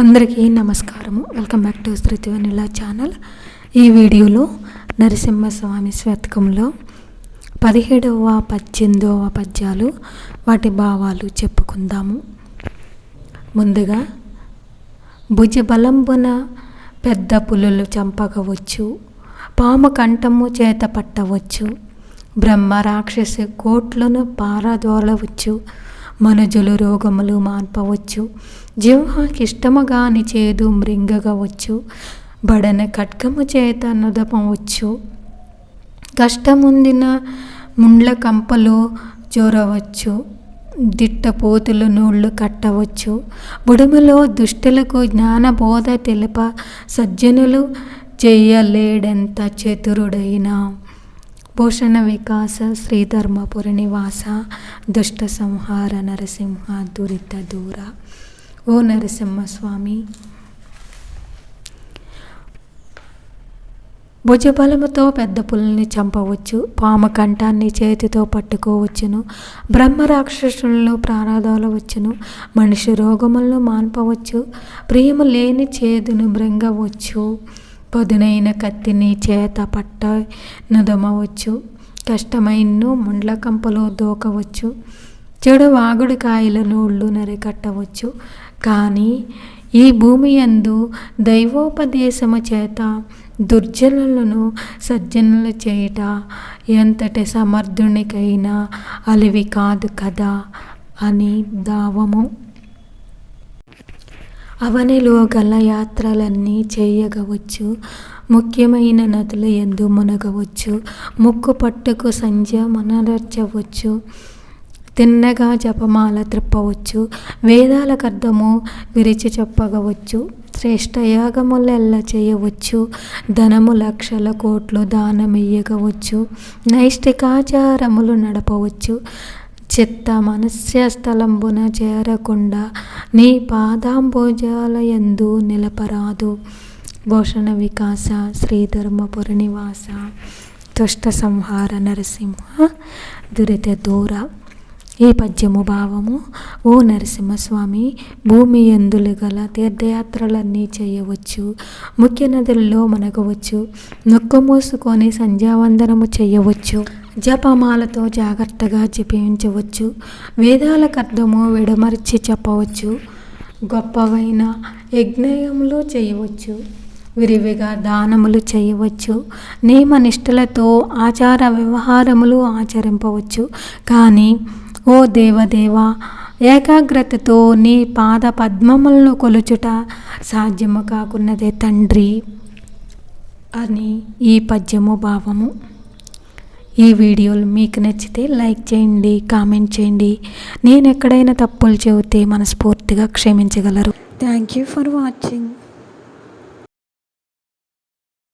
అందరికీ నమస్కారము. Welcome back to శ్రీతివనిలా ఛానల్ ఈ వీడియోలో నరసింహస్వామి శతకంలో పదిహేడవ పద్దెనిమిదవ పద్యాలు వాటి భావాలు చెప్పుకుందాము. ముందుగా భుజబలంబున పెద్ద పులులు చంపకవచ్చు పాము కంఠము చేత పట్టవచ్చు బ్రహ్మ రాక్షసి కోట్లను పారదోలవచ్చు మనుజులు రోగములు మాన్పవచ్చు జింహకిష్టముగాని చేదు మృంగగవచ్చు. బడన ఖడ్గము చేత నుదపవచ్చు. కష్టముందిన ముండ్ల కంపలు జోరవచ్చు దిట్టపోతులు నూళ్ళు కట్టవచ్చు. బుడుములో దుష్టులకు జ్ఞానబోధ తెలుప సజ్జనులు చేయలేడంత చతురుడైన భూషణ వికాస శ్రీధర్మపురి నివాస దుష్ట సంహార నరసింహ దురిత దూర ఓ నరసింహస్వామి భుజబలముతో పెద్ద పుల్లని చంపవచ్చు పాము కంఠాన్ని చేతితో పట్టుకోవచ్చును బ్రహ్మ రాక్షసులను ప్రారాధాలు వచ్చును మనిషి రోగములను మాన్పవచ్చు ప్రియము లేని చేదును బృంగవచ్చు పదునైన కత్తిని చేత పట్ట నుదమవచ్చు. కష్టమైన ముండ్లకంపలో దూకవచ్చు. చెడు వాగుడు కాయల నరికట్టవచ్చు. కానీ ఈ భూమి యందు దైవోపదేశము చేత దుర్జనులను సజ్జనులు చేయుట ఎంతటి సమర్థునికైనా అలివి కాదు కదా అని దావము అవనిలో గల యాత్రలన్నీ చేయగవచ్చు ముఖ్యమైన నదుల ఎందు మునగవచ్చు ముక్కు పట్టుకు సంధ్య మనరచవచ్చు తిన్నగా జపమాల త్రిప్పవచ్చు వేదాలకు అర్థము విరిచి చెప్పగవచ్చు శ్రేష్ట యాగములెల్ల చేయవచ్చు ధనము లక్షల కోట్లు దానమియ్యగవచ్చు నైష్టికాచారములు నడపవచ్చు చిత్త మనస్య స్థలంబున చేరకుండా నీ పాదాంబోజాలయందు నిలపరాదు భూషణ వికాస శ్రీధర్మపురి నివాస దుష్ట సంహార నరసింహ దురిత దూర. ఈ పద్యము భావము ఓ నరసింహస్వామి భూమి ఎందులు గల తీర్థయాత్రలన్నీ చేయవచ్చు ముఖ్య నదుల్లో మనగవచ్చు నొక్క మూసుకొని సంధ్యావందనము చేయవచ్చు. జపమాలతో జాగ్రత్తగా జపించవచ్చు. వేదాలకు అర్థము విడమరిచి చెప్పవచ్చు. గొప్పవైన యజ్ఞయములు చేయవచ్చు. విరివిగా దానములు చేయవచ్చు. నియమనిష్టలతో ఆచార వ్యవహారములు ఆచరింపవచ్చు. కానీ ఓ దేవదేవ ఏకాగ్రతతో నీ పాద పద్మములను కొలుచుట సాధ్యము కాకున్నదే తండ్రి అని ఈ పద్యము భావము. ఈ వీడియోలు మీకు నచ్చితే లైక్ చేయండి కామెంట్ చేయండి. నేను ఎక్కడైనా తప్పులు చెబితే మనస్ఫూర్తిగా క్షమించగలరు. Thank you for watching